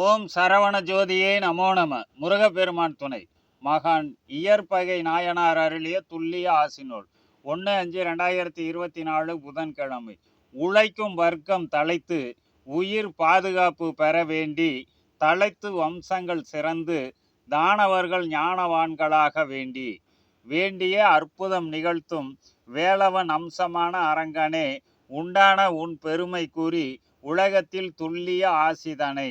ஓம் சரவண ஜோதியே நமோ நம. முருகப்பெருமான் துணை. மகான் இயற்பகை நாயனார் அருளிய துல்லிய ஆசினோல் ஒன்று அஞ்சு ரெண்டாயிரத்தி இருபத்தி நாலு புதன்கிழமை. உழைக்கும் வர்க்கம் தலைத்து உயிர் பாதுகாப்பு பெற வேண்டி தலைத்து வம்சங்கள் சிறந்து தானவர்கள் ஞானவான்களாக வேண்டி வேண்டிய அற்புதம் நிகழ்த்தும் வேலவன் அம்சமான அரங்கனே உண்டான உன் பெருமை கூறி உலகத்தில் துல்லிய ஆசிதனை.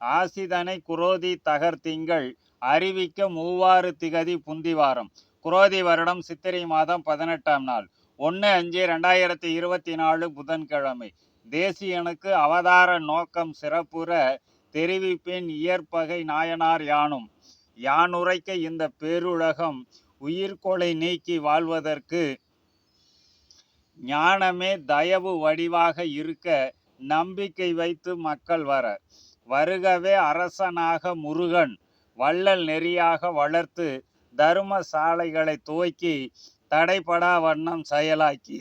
ஆசிதனை குரோதி தகர்த்திங்கள் அறிவிக்க மூவாறு திகதி புந்திவாரம் குரோதி வருடம் சித்திரை மாதம் பதினெட்டாம் நாள். ஒன்று அஞ்சு ரெண்டாயிரத்தி இருபத்தி நாலு புதன்கிழமை. தேசியனுக்கு அவதார நோக்கம் சிறப்புற தெரிவிப்பின் இயற்பகை நாயனார் யானும். யானுரைக்க இந்த பேருலகம் உயிர்கொலை நீக்கி வாழ்வதற்கு ஞானமே தயவு வடிவாக இருக்க நம்பிக்கை வைத்து மக்கள் வர. வருகவே அரசனாக முருகன் வள்ளல் நெறியாக வளர்த்து தரும சாலைகளை துவக்கி தடைபடா வண்ணம் செயலாக்கி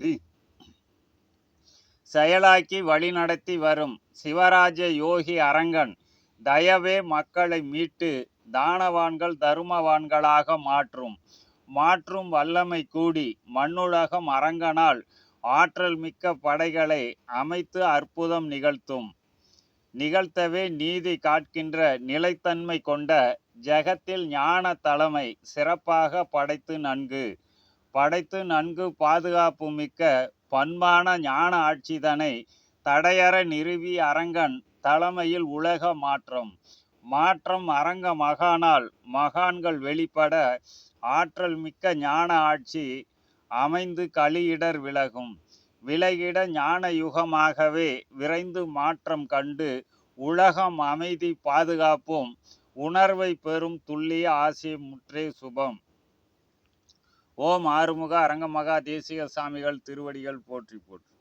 செயலாக்கி வழிநடத்தி வரும் சிவராஜ யோகி அரங்கன் தயவே மக்களை மீட்டு தானவான்கள் தருமவான்களாக மாற்றும். மாற்றும் வல்லமை கூடி மண்ணுலகம் அரங்கனால் ஆற்றல் மிக்க படைகளை அமைத்து அற்புதம் நிகழ்த்தும். நிகழ்த்தவே நீதி காட்கின்ற நிலைத்தன்மை கொண்ட ஜெகத்தில் ஞான தலைமை சிறப்பாக படைத்து நன்கு. படைத்து நன்கு பாதுகாப்பு மிக்க பண்பான ஞான ஆட்சிதனை தடையற நிறுவி அரங்கன் தலைமையில் உலக மாற்றம். மாற்றம் அரங்க மகானால் மகான்கள் வெளிப்பட ஆற்றல் மிக்க ஞான ஆட்சி அமைந்து கலியிடர் விலகும். விலகிட ஞான யுகமாகவே விரைந்து மாற்றம் கண்டு உலகம் அமைதி பாதுகாப்பும். உணர்வை பெறும் துல்லிய ஆசி முற்றே சுபம். ஓம் ஆறுமுக அரங்கமகா தேசிக சாமிகள் திருவடிகள் போற்றி போற்றி.